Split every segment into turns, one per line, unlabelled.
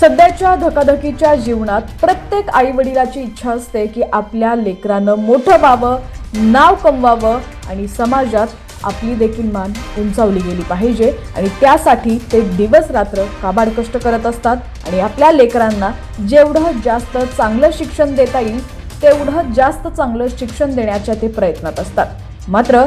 सध्याच्या धकाधकीच्या जीवनात प्रत्येक आई वडिलाची इच्छा असते की आपल्या लेकरानं मोठं व्हावं नाव कमवावं आणि समाजात आपली देखील मान उंचावली गेली पाहिजे. आणि त्यासाठी ते दिवस रात्र काबाड कष्ट करत असतात आणि आपल्या लेकरांना जेवढं जास्त चांगलं शिक्षण देता येईल तेवढं जास्त चांगलं शिक्षण देण्याच्या ते प्रयत्नात असतात. मात्र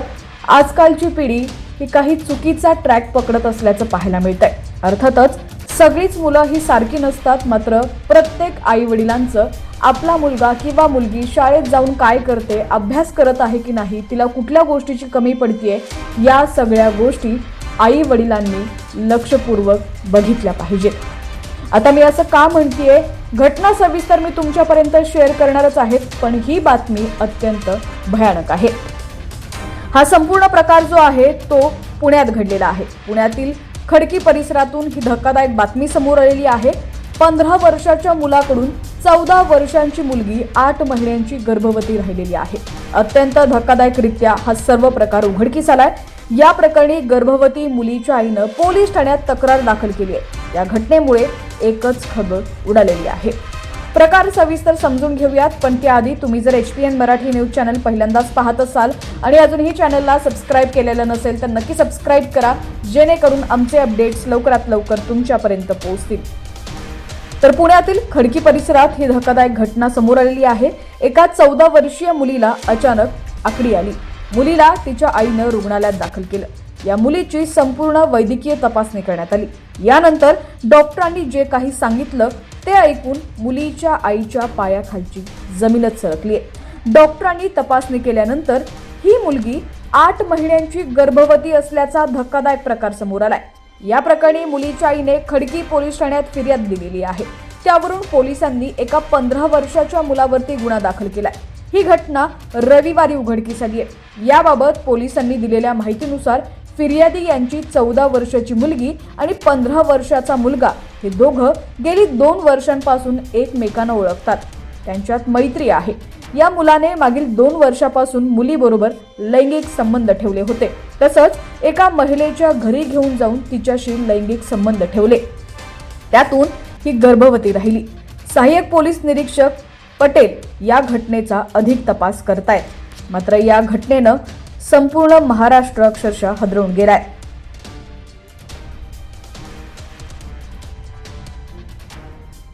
आजकालची पिढी ही काही चुकीचा ट्रॅक पकडत असल्याचं पाहायला मिळत आहे अर्थातच सगळीच मुलं ही सारखी नसतात मात्र प्रत्येक आई वडिलांचं आपला मुलगा किंवा मुलगी शाळेत जाऊन काय करते अभ्यास करत आहे की नाही तिला कुठल्या गोष्टीची कमी पडतीये या सगळ्या गोष्टी आई वडिलांनी लक्षपूर्वक बघितल्या पाहिजेत. आता मी असं का म्हणतेय घटना सविस्तर मी तुमच्यापर्यंत शेअर करणारच आहेत पण ही बातमी अत्यंत भयानक आहे. हा संपूर्ण प्रकार जो आहे तो पुण्यात घडलेला आहे. पुण्यातील खडकी परिसरातून ही धक्कादायक बातमी समोर आलेली आहे. पंधरा वर्षाच्या मुलाकडून चौदा वर्षांची मुलगी आठ महिन्यांची गर्भवती राहिलेली आहे. अत्यंत धक्कादायकरित्या हा सर्व प्रकार उघडकीस आलाय. या प्रकरणी गर्भवती मुलीच्या आईनं पोलीस ठाण्यात तक्रार दाखल केली आहे. या घटनेमुळे एकच खबर उडालेली आहे. प्रकार सविस्तर समजून घेऊयात पण त्याआधी तुम्ही जर H P N Marathi news channel पहिल्यांदाच पाहत असाल आणि अजूनही चॅनलला सबस्क्राईब केलेलं नसेल तर नक्की सबस्क्राईब करा जेणेकरून आमचे अपडेट्स लवकरात लवकर तुमच्यापर्यंत पोहोचतील. तर पुण्यातील खडकी परिसरात ही धक्कादायक घटना समोर आलेली आहे. एका चौदा वर्षीय मुलीला अचानक आकडी आली. मुलीला तिच्या आईनं रुग्णालयात दाखल केलं. या मुलीची संपूर्ण वैद्यकीय तपासणी करण्यात आली. यानंतर डॉक्टरांनी जे काही सांगितलं ते ऐकून मुलीच्या आईच्या पायाखालची जमीनच सरकली आहे. डॉक्टरांनी तपासणी केल्यानंतर ही मुलगी आठ महिन्यांची गर्भवती असल्याचा धक्कादायक प्रकार समोर आलाय. या प्रकरणी मुलीच्या आईने खडकी पोलीस ठाण्यात फिर्याद दिलेली आहे. त्यावरून पोलिसांनी एका पंधरा वर्षाच्या मुलावरती गुन्हा दाखल केलाय. ही घटना रविवारी उघडकीस आली आहे याबाबत पोलिसांनी दिलेल्या माहितीनुसार फिर्यादी यांची चौदा वर्षाची मुलगी आणि पंधरा वर्षाचा मुलगा हे दोघं गेली दोन वर्षांपासून एकमेकांना ओळखतात. त्यांच्यात मैत्री आहे. या मुलाने मागील दोन वर्षापासून मुलीबरोबर लैंगिक संबंध ठेवले होते. तसंच एका महिलेच्या घरी घेऊन जाऊन तिच्याशी लैंगिक संबंध ठेवले. त्यातून ही गर्भवती राहिली. सहाय्यक पोलीस निरीक्षक पटेल या घटनेचा अधिक तपास करतायत. मात्र या घटनेनं संपूर्ण महाराष्ट्र अक्षरशः हदरवून गेलाय.